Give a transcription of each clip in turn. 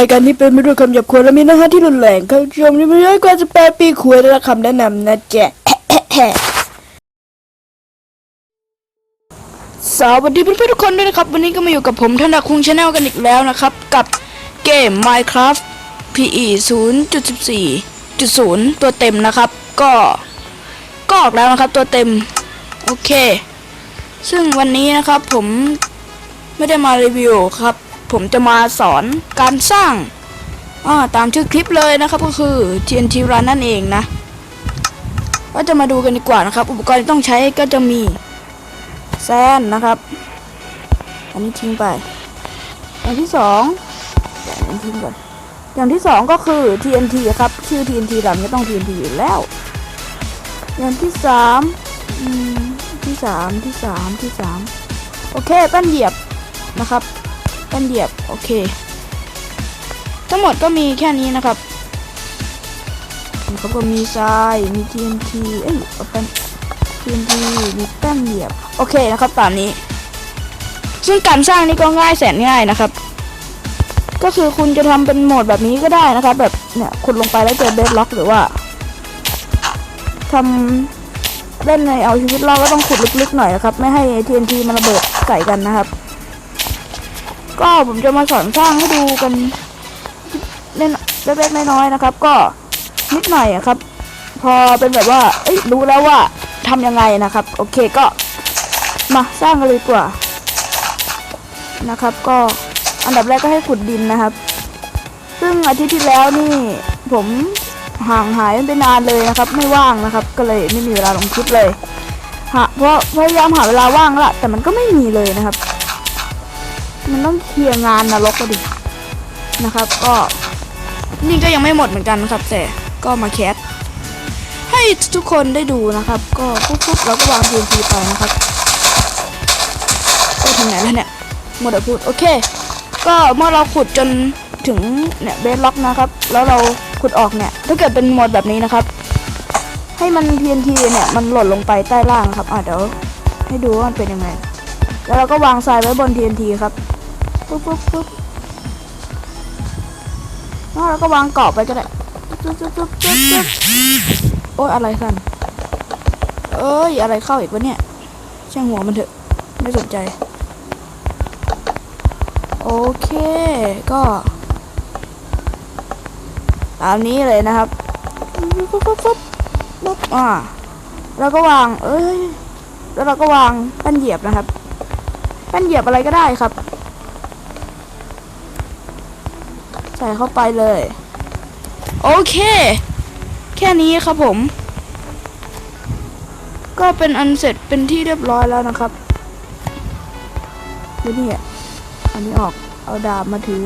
รายการนี้เป็นไปด้วยคำหยาบคายและมีเนื้อหาที่รุนแรงเข้าชมที่ไม่ได้กว่าจะแปดปีควรได้รับคำแนะนำนะจ๊สวัสดีเพื่อนๆทุกคนด้วยนะครับ วันนี้ก็มาอยู่กับผมธนาคุงชาแนลกันอีกแล้วนะครับ กับเกม Minecraft PE 0.14.0 ตัวเต็มนะครับ ก็ก็ออกแล้วนะครับตัวเต็ม โอเค ซึ่งวันนี้นะครับผมไม่ได้มารีวิวครับ ผมจะมาสอนการสร้างาตามชื่อคลิปเลยนะครับก็คือ TNT Run นั่นเองนะ ก็จะมาดูกันดีกว่านะครับ อุปกรณ์ที่ต้องใช้ก็จะมีแซนนะครับ อันนี้ทิ้งไป อย่างที่สองอันนี้ทิ้งก่อนอย่างที่สองก็คือ TNT ครับ ชื่อ TNT ดำก็ต้อง TNT อยู่แล้ว อย่างที่สามอืมที่สามที่สามที่สามโอเคแป้นเหยียบนะครับ แป้นเหยียบโอเค ทั้งหมดก็มีแค่นี้นะครับเขาก็มีทรายมี TNT เอ้ยเอาแป้น TNT มีแป้นเหยียบโอเคนะครับตามนี้ ซึ่งการสร้างนี่ก็ง่ายแสนง่ายนะครับ ก็คือคุณจะทำเป็นโหมดแบบนี้ก็ได้นะครับ แบบเนี่ยคุณลงไปแล้วเจอเบสล็อกหรือว่าทำเล่นในเอาชีวิตรอดก็ต้องขุดลึกๆหน่อยนะครับ ไม่ให้ TNT มันระเบิดใส่กันนะครับ ก็ผมจะมาสอนสร้างให้ดูกันเล่นเล็กๆน้อยๆนะครับ ก็นิดหน่อยอะครับ พอเป็นแบบว่าเอ้ยรู้แล้วว่าทำยังไงนะครับ โอเคก็มาสร้างกันเลยดีกว่านะครับ ก็อันดับแรกก็ให้ขุดดินนะครับ ซึ่งอาทิตย์ที่แล้วนี่ผมห่างหายไปนานเลยนะครับ ไม่ว่างนะครับ ก็เลยไม่มีเวลาลงคลิปเลยเพราะพยายามหาเวลาว่างละแต่มันก็ไม่มีเลยนะครับ มันต้องเคลียร์งานนรกก็ดินะครับ ก็นี่ก็ยังไม่หมดเหมือนกันนะครับ แต่ก็มาแคสให้ทุกคนได้ดูนะครับ ก็ปุ๊บๆแล้วก็วาง TNT ไปนะครับก็ถึงไหนแล้วเนี่ยหมดแล้วพูดโอเค ก็เมื่อเราขุดจนถึงเนี่ยเบสล็อกนะครับ แล้วเราขุดออกเนี่ยถ้าเกิดเป็นโหมดแบบนี้นะครับ ให้มัน TNT เนี่ยมันหล่นลงไปใต้ล่างครับอะเดี๋ยวให้ดูว่ามันเป็นยังไง แล้วเราก็วางทรายไว้บน TNT ครับ ปุ๊บปุ๊บปุ๊บแล้วก็วางเกาะไปก็ได้จุ๊บจุ๊บจุ๊บจุ๊บจุ๊บโอ้ยอะไรกันเอ้ย อะไรเข้าอีกวะเนี่ย ช่างหัวมันเถอะ ไม่สนใจ โอเค ก็ตามนี้เลยนะครับปุ๊บปุ๊บปุ๊บปุ๊บอ่าแล้วก็วาง เอ้ย แล้วเราก็วางแป้นเหยียบนะครับแป้นเหยียบอะไรก็ได้ครับ ใส่เข้าไปเลย โอเค แค่นี้ครับผม ก็เป็นอันเสร็จเป็นที่เรียบร้อยแล้วนะครับดูนี่อะอันนี้ออกเอาดาบมาถือ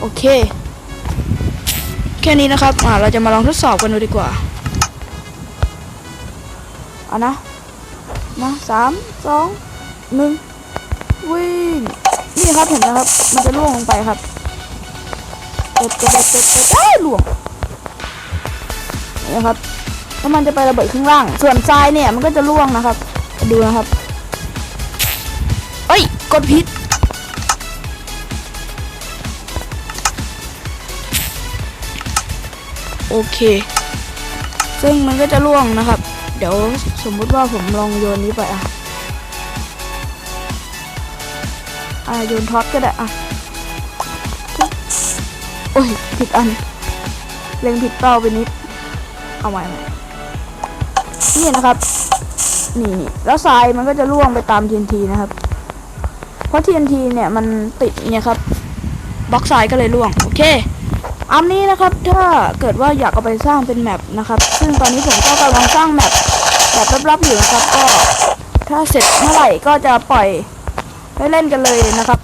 โอเค แค่นี้นะครับอ่าเราจะมาลองทดสอบกันดูดีกว่าเอานะมาสามสองหนึ่งวิ่ง นี่ครับเห็นนะครับ มันจะล่วงลงไปครับเป็ดเป็ดเป็ดเป็ดเอ้าวหลวงนี่นะครับแล้วมันจะไประเบิดข้างล่าง ส่วนทรายเนี่ยมันก็จะล่วงนะครับ ดูนะครับเอ้ยกดผิดโอเค ซึ่งมันก็จะล่วงนะครับ เดี๋ยวสมมุติว่าผมลองโยนนี้ไปอะ อะโยนท็อตก็ได้อะโอ้ยผิดอันเล็งผิดเป้าไปนิด เอาใหม่ใหม่นี่นะครับนี่นี่แล้วทรายมันก็จะล่วงไปตาม TNT นะครับ เพราะ TNT เนี่ยมันติดเนี่ยครับบล็อกทรายก็เลยล่วง โอเคอันนี้นะครับถ้าเกิดว่าอยากเอาไปสร้างเป็นแมปนะครับ ซึ่งตอนนี้ผมก็กำลังสร้างแมปแบบลับๆอยู่นะครับ ก็ถ้าเสร็จเมื่อไหร่ก็จะปล่อย ให้เล่นกันเลยนะครับ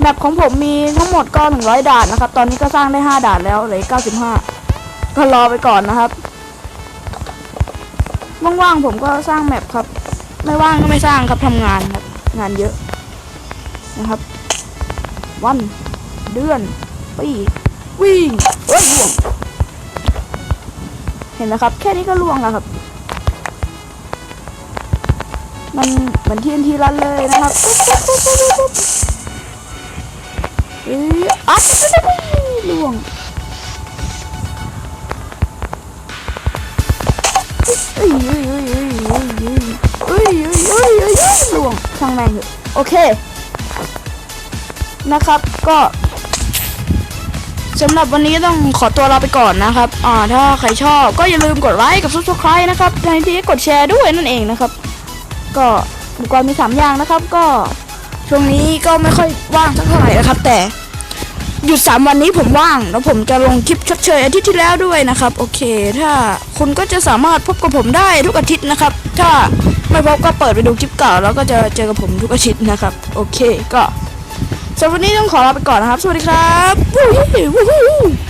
แมปของผมมีทั้งหมดก็100 ด่านนะครับ ตอนนี้ก็สร้างได้ 5 ด่านแล้วเหลืออก95 ก็รอไปก่อนนะครับ ว่างๆผมก็สร้างแมปครับ ไม่ว่างก็ไม่สร้างครับทำงานครับงานเยอะนะครับ วัน เดือน ปีวิ่งเอ้ยล่วง เห็นไหมครับ แค่นี้ก็ล่วงแล้วครับ มันเหมือนทีนทีรันเลยนะครับปุ๊บปุ๊บปุ๊บปุ๊บปุ๊บเอ้ยอัพล่วงเอ้ยเอ้ยเอ้ยเอ้ยเอ้ยเอ้ยเอ้ยเอ้ยเอ้ยเอ้ยล่วงช่างแม่งเถอะโอเค นะครับก็สำหรับวันนี้ต้องขอตัวลาไปก่อนนะครับ อ่า ถ้าใครชอบก็อย่าลืมกดไลค์กับ subscribe นะครับในที่กดแชร์ด้วยนั่นเองนะครับ ก็อุปกรณ์มีสามอย่างนะครับ ก็ช่วงนี้ก็ไม่ค่อยว่างสักเท่าไหร่นะครับ แต่หยุดสามวันนี้ผมว่างแล้วผมจะลงคลิปชดเชยอาทิตย์ที่แล้วด้วยนะครับ โอเค ถ้าคุณก็จะสามารถพบกับผมได้ทุกอาทิตย์นะครับ ถ้าไม่พบก็เปิดไปดูคลิปเก่า แล้วก็จะเจอกับผมทุกอาทิตย์นะครับ โอเคก็สำหรับวันนี้ต้องขอลาไปก่อนนะครับ สวัสดีครับ